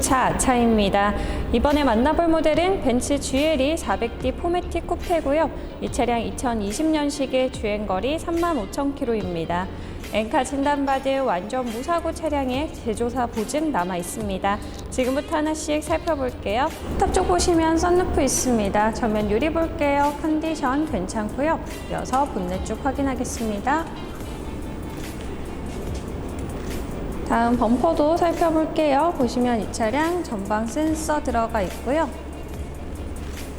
차 차입니다. 이번에 만나볼 모델은 벤츠 GLE 400D 포매틱 쿠페고요. 이 차량 2020년식의 주행거리 35,000km입니다. 엔카 진단받은 완전 무사고 차량의 제조사 보증 남아 있습니다. 지금부터 하나씩 살펴볼게요. 탑쪽 보시면 썬루프 있습니다. 전면 유리 볼게요. 컨디션 괜찮고요. 이어서 본넷 쪽 확인하겠습니다. 다음 범퍼도 살펴볼게요. 보시면 이 차량 전방 센서 들어가 있고요.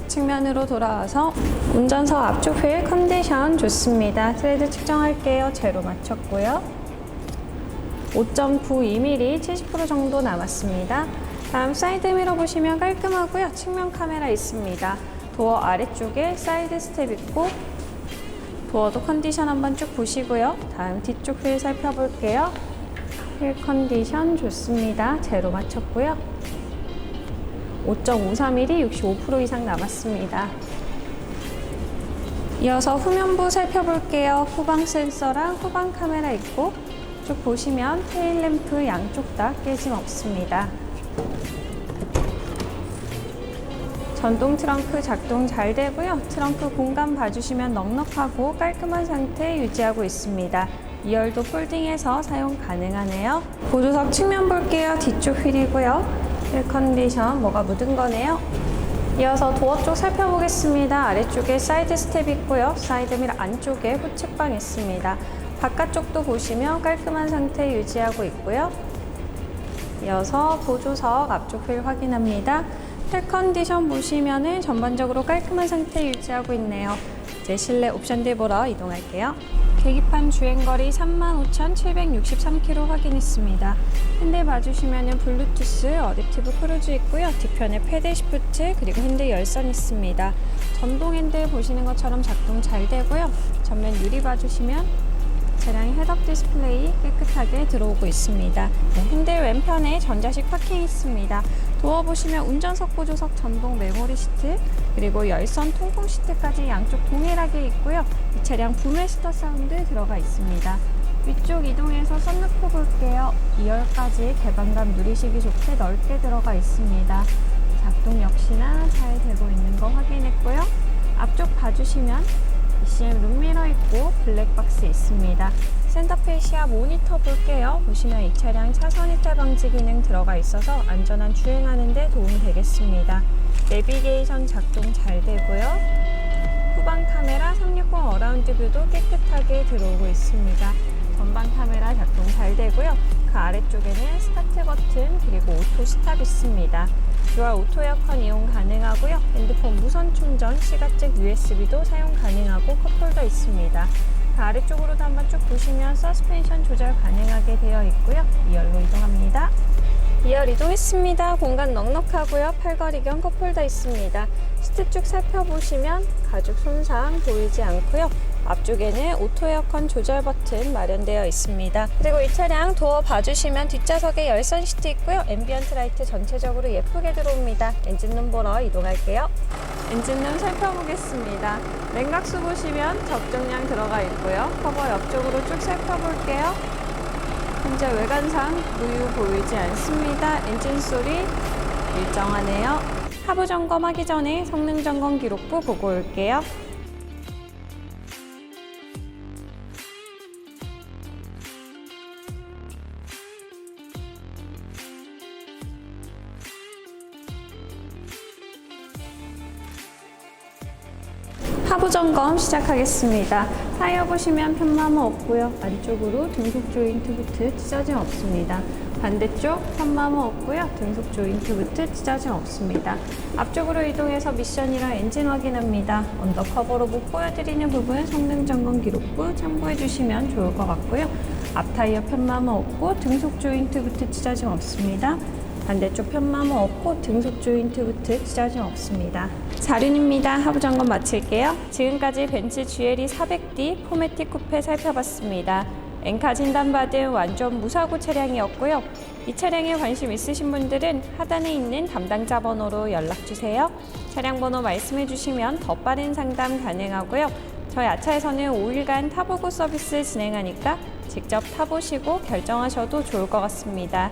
측면으로 돌아와서 운전석 앞쪽 휠 컨디션 좋습니다. 트레드 측정할게요. 제로 맞췄고요. 5.92mm 70% 정도 남았습니다. 다음 사이드 미러 보시면 깔끔하고요. 측면 카메라 있습니다. 도어 아래쪽에 사이드 스텝 있고 도어도 컨디션 한번 쭉 보시고요. 다음 뒤쪽 휠 살펴볼게요. 휠 컨디션 좋습니다. 제로 맞췄고요. 5.53mm 65% 이상 남았습니다. 이어서 후면부 살펴볼게요. 후방 센서랑 후방 카메라 있고 쭉 보시면 테일램프 양쪽 다 깨짐 없습니다. 전동 트렁크 작동 잘 되고요. 트렁크 공간 봐주시면 넉넉하고 깔끔한 상태 유지하고 있습니다. 2열도 폴딩해서 사용 가능하네요. 보조석 측면 볼게요. 뒤쪽 휠이고요. 휠 컨디션 뭐가 묻은 거네요. 이어서 도어 쪽 살펴보겠습니다. 아래쪽에 사이드 스텝 있고요. 사이드 밀 안쪽에 후측방 있습니다. 바깥쪽도 보시면 깔끔한 상태 유지하고 있고요. 이어서 보조석 앞쪽 휠 확인합니다. 휠 컨디션 보시면은 전반적으로 깔끔한 상태 유지하고 있네요. 이제 실내 옵션들 보러 이동할게요. 계기판 주행거리 35,763km 확인했습니다. 핸들 봐주시면 블루투스, 어댑티브 크루즈 있고요. 뒤편에 패드 시프트 그리고 핸들 열선 있습니다. 전동 핸들 보시는 것처럼 작동 잘 되고요. 전면 유리 봐주시면 차량의 헤드업 디스플레이 깨끗하게 들어오고 있습니다. 네, 핸들 왼편에 전자식 파킹 있습니다. 도어 보시면 운전석 보조석 전동 메모리 시트 그리고 열선 통풍 시트까지 양쪽 동일하게 있고요. 이 차량 부메스터 사운드 들어가 있습니다. 위쪽 이동해서 썬루프 볼게요. 2열까지 개방감 누리시기 좋게 넓게 들어가 있습니다. 작동 역시나 잘 되고 있는 거 확인했고요. 앞쪽 봐주시면 ECM 룸미러 있고 블랙박스 있습니다. 센터페이 시야 모니터 볼게요. 보시면 이 차량 차선 이탈 방지 기능 들어가 있어서 안전한 주행하는 데 도움이 되겠습니다. 내비게이션 작동 잘 되고요. 후방 카메라 360 어라운드 뷰도 깨끗하게 들어오고 있습니다. 전방 카메라 작동 잘 되고요. 그 아래쪽에는 스타트 버튼 그리고 오토 스탑 있습니다. 듀얼 오토 에어컨 이용 가능하고요. 핸드폰 무선 충전, 시가잭 USB도 사용 가능하고 컵홀더 있습니다. 그 아래쪽으로도 한번 쭉 보시면 서스펜션 조절 가능하게 되어 있고요. 2열로 이동합니다. 2열 이동했습니다. 공간 넉넉하고요. 팔걸이 겸 컵홀더 있습니다. 시트 쭉 살펴보시면 가죽 손상 보이지 않고요. 앞쪽에는 오토 에어컨 조절 버튼 마련되어 있습니다. 그리고 이 차량 도어 봐주시면 뒷좌석에 열선 시트 있고요. 앰비언트 라이트 전체적으로 예쁘게 들어옵니다. 엔진룸 보러 이동할게요. 엔진룸 살펴보겠습니다. 냉각수 보시면 적정량 들어가 있고요. 커버 옆쪽으로 쭉 살펴볼게요. 현재 외관상 무유 보이지 않습니다. 엔진 소리 일정하네요. 하부 점검하기 전에 성능 점검 기록부 보고 올게요. 하부 점검 시작하겠습니다. 타이어 보시면 편마모 없고요. 안쪽으로 등속 조인트 부트 찢어짐 없습니다. 반대쪽 편마모 없고요. 등속 조인트 부트 찢어짐 없습니다. 앞쪽으로 이동해서 미션이랑 엔진 확인합니다. 언더커버로 못 보여드리는 부분 성능 점검 기록부 참고해 주시면 좋을 것 같고요. 앞 타이어 편마모 없고 등속 조인트 부트 찢어짐 없습니다. 반대쪽 편마모 없고 등속 조인트 부트 찢어짐 없습니다. 자륜입니다. 하부 점검 마칠게요. 지금까지 벤츠 GLE 400D 포매틱 쿠페 살펴봤습니다. 엔카 진단받은 완전 무사고 차량이었고요. 이 차량에 관심 있으신 분들은 하단에 있는 담당자 번호로 연락주세요. 차량 번호 말씀해 주시면 더 빠른 상담 가능하고요. 저희 아차에서는 5일간 타보고 서비스 진행하니까 직접 타보시고 결정하셔도 좋을 것 같습니다.